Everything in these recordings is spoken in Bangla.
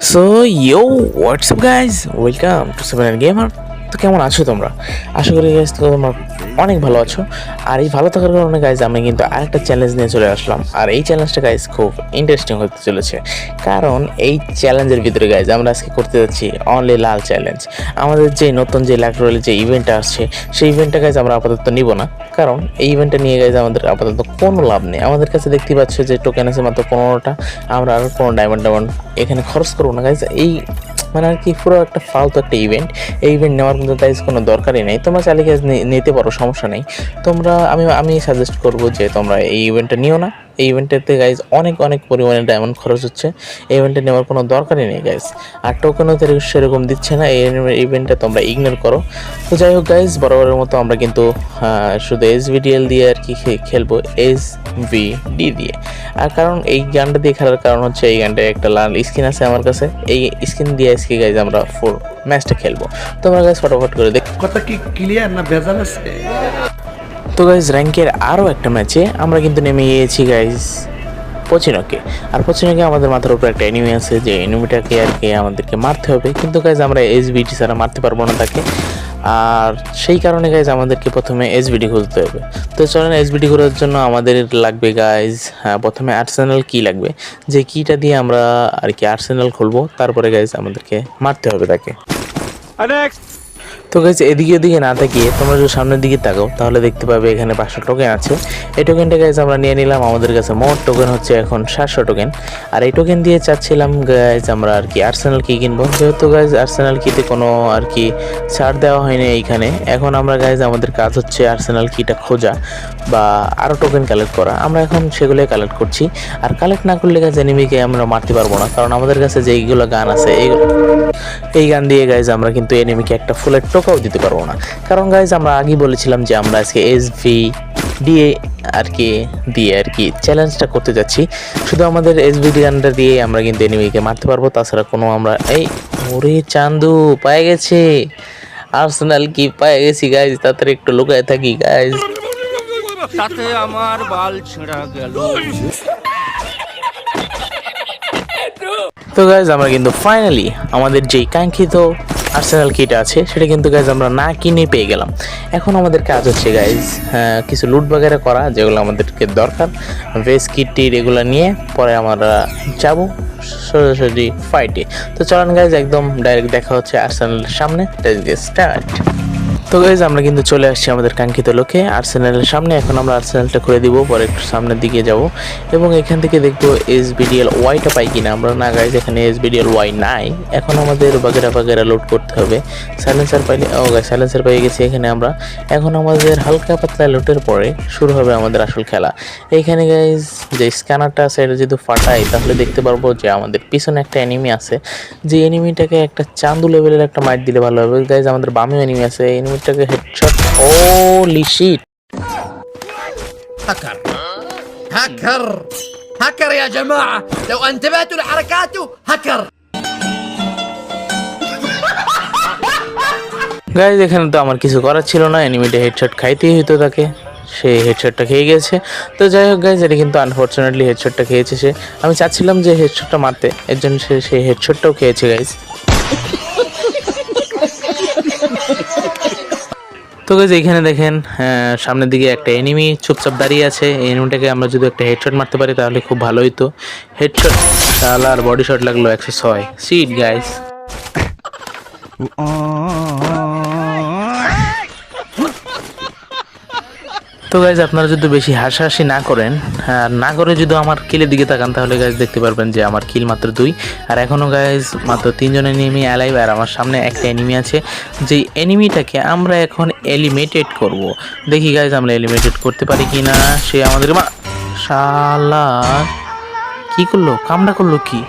So yo, what's up guys? Welcome to Seven Gamer. তো কেমন আছো তোমরা? আশা করি গাইজ তোমরা অনেক ভালো আছো। আর এই ভালো থাকার কারণে গাইজ আমি কিন্তু আরেকটা চ্যালেঞ্জ নিয়ে চলে আসলাম। আর এই চ্যালেঞ্জটা গাইজ খুব ইন্টারেস্টিং হতে চলেছে। কারণ এই চ্যালেঞ্জের ভিতরে গাইজ আমরা আজকে করতে যাচ্ছি অনলি লাল চ্যালেঞ্জ আমাদের যে নতুন যে ল্যাকরোলের যে ইভেন্টটা আসছে, সেই ইভেন্টটা গাইজ আমরা আপাতত নিব না। কারণ এই ইভেন্টটা নিয়ে গাইজ আমাদের আপাতত কোনো লাভ নেই। আমাদের কাছে দেখতে পাচ্ছ যে টোকেন আছে মাত্র পনেরোটা। আমরা আর কোনো ডায়মন্ড ডায়মন্ড এখানে খরচ করব না। গাইজ এই মানে আর কি পুরো একটা ফালতু একটা ইভেন্ট এই ইভেন্ট নেওয়ার কিন্তু তাই কোনো দরকারই নেই। তোমরা চালিয়ে নিতে পারো, সমস্যা নেই। তোমরা, আমি আমি সাজেস্ট করব যে তোমরা এই ইভেন্টটা নিও না। এই ইভেন্টেতে গাইজ অনেক অনেক পরিমাণে ডায়মন্ড খরচ হচ্ছে। এই ইভেন্টে নেওয়ার কোনো দরকারই নেই গাইজ আর টোকেনও সেরকম দিচ্ছে না, এই ইভেন্টটা তোমরা ইগনোর করো। তো যাই হোক গাইজ বরাবরের মতো আমরা কিন্তু শুধু এস ভিডিএল দিয়ে আর কি খেলব এস ভি ডি দিয়ে। আর কারণ এই গানটা দিয়ে খেলার কারণ হচ্ছে, এই গানটায় একটা লাল স্কিন আছে আমার কাছে। এই স্কিন দিয়ে আজকে গাইজ আমরা ফুল ম্যাচটা খেলব। তোমরা গাইজ ফটোফট করে দেখ কথা কি ক্লিয়ার না ভেজাল আছে? তো গাইজ র্যাঙ্কের আরও একটা ম্যাচে আমরা কিন্তু নেমে গিয়েছি গাইজ পচিনকে। আর পচিনকে আমাদের মাথার উপর একটা এনিমি আছে যে এনিমিটাকে আর কি আমাদেরকে মারতে হবে। কিন্তু গাইজ আমরা এস বিটি ছাড়া মারতে পারব না তাকে। আর সেই কারণে গাইজ আমাদেরকে প্রথমে এসবিডি খুঁজতে হবে। তো চলেন এসবিডি করার জন্য আমাদের লাগবে গাইজ হ্যাঁ প্রথমে আর্সেনাল কি লাগবে? যে কিটা দিয়ে আমরা আর কি আর্সেনাল খুলবো। তারপরে গাইজ আমাদেরকে মারতে হবে তাকে। তো গাইজ এদিকে ওদিকে না তাকিয়ে তোমরা যদি সামনের দিকে তাকাও, তাহলে দেখতে পাবে এখানে পাঁচশো টোকেন আছে। এই টোকেনটা গাইজ আমরা নিয়ে নিলাম। আমাদের কাছে মোট টোকেন হচ্ছে এখন সাতশো টোকেন আর এই টোকেন দিয়ে চাচ্ছিলাম গাইজ আমরা আর কি আর্সেনাল কি কিনবো। যেহেতু গাইজ আর্সেনাল কিতে কোনো আর কি ছাড় দেওয়া হয়নি এইখানে। এখন আমরা গাইজ আমাদের কাজ হচ্ছে আর্সেনাল কিটা খোঁজা বা আরও টোকেন কালেক্ট করা। আমরা এখন সেগুলোই কালেক্ট করছি। আর কালেক্ট না করলে গাইজ এনিমিকে আমরা মারতে পারব না। কারণ আমাদের কাছে যেইগুলো গান আছে, এইগুলো এই গান দিয়ে গাইজ আমরা কিন্তু এনিমিকে একটা ফুলের টোকাও দিতে পারব না। কারণ গাইজ আমরা আগেই বলেছিলাম যে আমরা আজকে এস ভি দিয়ে আর কি, দিয়ে আর কি চ্যালেঞ্জটা করতে যাচ্ছি। শুধু আমাদের এস ভি গানটা দিয়ে আমরা কিন্তু এনিমিকে মারতে পারব, তাছাড়া কোনো আমরা, এই, ওরে চান্দু, পায়ে গেছে। আর্সেনাল কি পায়ে গেছি গাইজ তাড়াতাড়ি একটু লুকায় থাকি গাইজ তাতে আমার বাল ছেঁড়া গেল। তো গাইজ আমরা কিন্তু ফাইনালি আমাদের যেই কাঙ্ক্ষিত আর্সেনাল কিট আছে, সেটা কিন্তু গাইজ আমরা না কিনে পেয়ে গেলাম। এখন আমাদের কাজ হচ্ছে গাইজ কিছু লুট বাগেরা করা, যেগুলো আমাদেরকে দরকার। ভেজ কিট টিট এগুলো নিয়ে পরে আমরা যাব সরাসরি ফাইটে তো চলেন গাইজ একদম ডাইরেক্ট দেখা হচ্ছে আর্সেনালের সামনে। স্টার্ট তো গাইজ আমরা কিন্তু চলে আসছি আমাদের কাঙ্ক্ষিত লোকে আর্সেনালের সামনে। এখন আমরা আর্সেনালটা করে দিব, পরে একটু সামনের দিকে যাব। এবং এখান থেকে দেখব এস বিডিএল ওয়াইটা পাই কিনা। আমরা না গাইজ এখানে এস বিডিএল ওয়াই নাই। এখন আমাদের বাগেরা বাগেরা লোড করতে হবে। সাইলেন্সার পাইলে, ও গাই সাইলেন্সার পেয়ে গেছি এখানে আমরা। এখন আমাদের হালকা পাতলা লোটের পরে শুরু হবে আমাদের আসল খেলা। এইখানে গাইজ যে স্ক্যানারটা আছে, এটা যদি ফাটাই, তাহলে দেখতে পারব যে আমাদের পিছনে একটা এনিমি আছে। যে এনিমিটাকে একটা চান্দু লেভেলের একটা মাইট দিলে ভালো হবে। গাইজ আমাদের বামেও এনিমি আছে। এই এনিমিটাকে হেডশট ও লিশিট هكر هكر هكر يا جماعة لو انتبهتوا لحركاته هكر গাইজ এখানে তো আমার কিছু করার ছিল না এনিমিটা হেডশট খাইতেই হতো তাকে সে হেডশটটা খেয়ে গেছে তো যাই হোক গাইজ এটা কিন্তু আনফর্চুনেটলি হেডশটটা খেয়েছে সে আমি চাচ্ছিলাম যে হেডশটটা মারতে এর জন্য সে সেই হেডশটটাও খেয়েছে গাইজ তো গাইজ এখানে দেখেন সামনের দিকে একটা এনিমি চুপচাপ দাঁড়িয়ে আছে। এনিমিটাকে আমরা যদি একটা হেডশট মারতে পারি, তাহলে খুব ভালো হইতো। হেডশট আর বডি শট লাগল একশো ছয়। সিট গাইজ তো গাইজ আপনারা যদি বেশি হাসাহাসি না করেন, আর না করে যদি আমার কিলের দিকে তাকান, তাহলে গাইজ দেখতে পারবেন যে আমার কিল মাত্র দুই। আর এখনও গাইজ মাত্র তিনজন এনিমি অ্যালাইভ আর আমার সামনে একটা এনিমি আছে, যেই এনিমিটাকে আমরা এখন এলিমিটেড করব। দেখি গাইজ আমরা এলিমিটেড করতে পারি কি না সে আমাদের মা শালা, কি করল? কামড়া করল কি?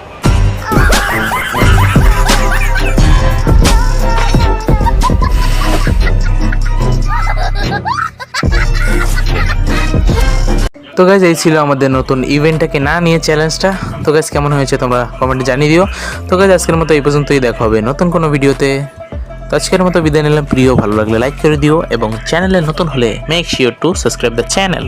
তো গাইজ এই ছিল আমাদের নতুন ইভেন্টটাকে না নিয়ে চ্যালেঞ্জটা তো গাইজ কেমন হয়েছে তোমরা কমেন্টে জানিয়ে দিও। তো গাইজ আজকের মতো এই পর্যন্তই, দেখা হবে নতুন কোনো ভিডিওতে তো আজকের মতো বিদায় নিলাম, প্রিয়, ভালো লাগলে লাইক করে দিও এবং চ্যানেলে নতুন হলে make sure to subscribe the channel